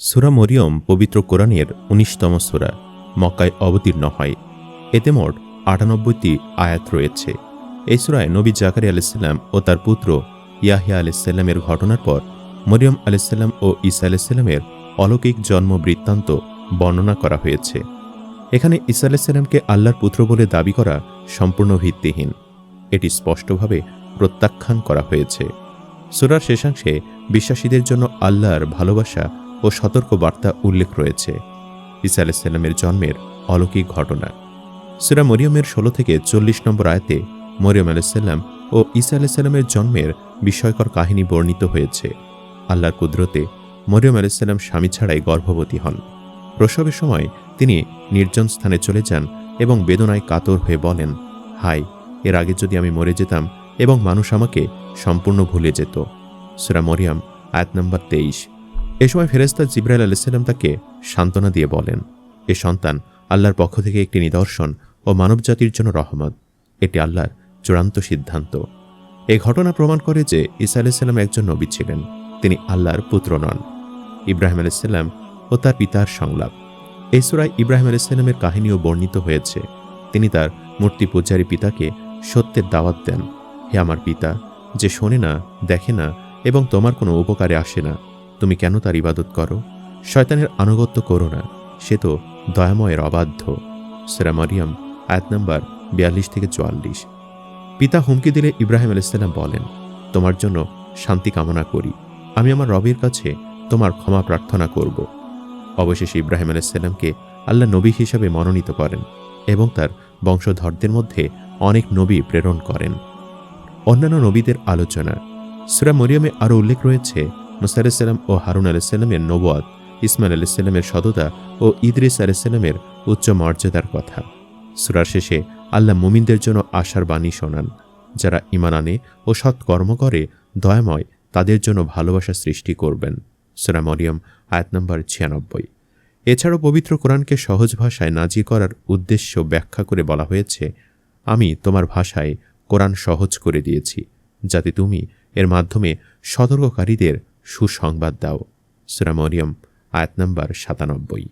সুরা মরিয়ম পবিত্র কোরআনের উনিশতম সুরা মক্কায় অবতীর্ণ হয়। এতে মোট আটানব্বইটি আয়াত রয়েছে। এই সুরায় নবী জাকারি আলাইসাল্লাম ও তার পুত্র ইয়াহিয়া আলাইসাল্লামের ঘটনার পর মরিয়ম আলাইসাল্লাম ও ঈসা আলাইসাল্লামের অলৌকিক জন্ম বৃত্তান্ত বর্ণনা করা হয়েছে। এখানে ঈসা আলাইসাল্লামকে আল্লাহর পুত্র বলে দাবি করা সম্পূর্ণ ভিত্তিহীন। এটি স্পষ্টভাবে প্রত্যাখ্যান করা হয়েছে। সুরার শেষাংশে বিশ্বাসীদের জন্য আল্লাহর ভালোবাসা ও সতর্ক বার্তা উল্লেখ রয়েছে। ঈসা আলাইসাল্লামের জন্মের অলৌকিক ঘটনা। সুরা মরিয়মের ষোলো থেকে চল্লিশ নম্বর আয়তে মরিয়ম আলাইসাল্লাম ও ঈসা আলাইসাল্লামের জন্মের বিস্ময়কর কাহিনী বর্ণিত হয়েছে। আল্লাহর কুদরতে মরিয়ম আলাইসাল্লাম স্বামী ছাড়াই গর্ভবতী হন। প্রসবের সময় তিনি নির্জন স্থানে চলে যান এবং বেদনায় কাতর হয়ে বলেন হাই এর আগে যদি আমি মরে যেতাম এবং মানুষ আমাকে সম্পূর্ণ ভুলে যেত। সুরা মরিয়াম, আয়াত নম্বর তেইশ। এ সময় ফেরেস্তা জিব্রাইল আলাইসাল্লাম তাকে সান্ত্বনা দিয়ে বলেন, এ সন্তান, আল্লাহর পক্ষ থেকে একটি নিদর্শন ও মানবজাতির জন্য রহমত। এটি আল্লাহর চূড়ান্ত সিদ্ধান্ত। এই ঘটনা প্রমাণ করে যে ঈসা আলাইসাল্লাম একজন নবী ছিলেন। তিনি আল্লাহর পুত্র নন। ইব্রাহিম আলাইসাল্লাম ও তার পিতার সংলাপ। এই সুরায় ইব্রাহিম আলাইসাল্লামের কাহিনীও বর্ণিত হয়েছে। তিনি তার মূর্তি পূজারী পিতাকে সত্যের দাওয়াত দেন। হে আমার পিতা, যে শোনে না, দেখে না এবং তোমার কোনো উপকারে আসে না তুমি কেন তার ইবাদত করো? শয়তানের আনুগত্য করো না, সে তো দয়াময়ের অবাধ্য। সেরা মারিয়াম, আয়াত নাম্বার বিয়াল্লিশ থেকে চুয়াল্লিশ। পিতা হুমকি দিলে ইব্রাহিম আলাইসাল্লাম বলেন, তোমার জন্য শান্তি কামনা করি। আমি আমার রবের কাছে তোমার ক্ষমা প্রার্থনা করব। অবশেষে ইব্রাহিম আলাইসাল্লামকে আল্লাহ নবী হিসাবে মনোনীত করেন এবং তার বংশধরদের মধ্যে অনেক নবী প্রেরণ করেন। অন্যান্য নবীদের আলোচনা। সুরা মরিয়মে আরও উল্লেখ রয়েছে মুসা আলাইসাল্লাম ও হারুন আলাইসাল্লামের নবাদ ইসমাইল আলাইসাল্লামের সততা ও ইদরিস আলাইসাল্লামের উচ্চ মর্যাদার কথা। সুরার শেষে আল্লাহ মুমিনদের জন্য আশার বাণী শোনান, যারা ইমান আনে ও সৎ কর্ম করে, দয়াময় তাদের জন্য ভালোবাসা সৃষ্টি করবেন। সুরা মরিয়ম, আয়াত নম্বর ছিয়ানব্বই। এছাড়াও পবিত্র কোরআনকে সহজ ভাষায় নাজি করার উদ্দেশ্য ব্যাখ্যা করে বলা হয়েছে, আমি তোমার ভাষায় কোরআন সহজ করে দিয়েছি, যাতে তুমি এর মাধ্যমে সতর্ককারীদের সুসংবাদ দাও। সুরামরিয়ম আয়াত নম্বর সাতানব্বই।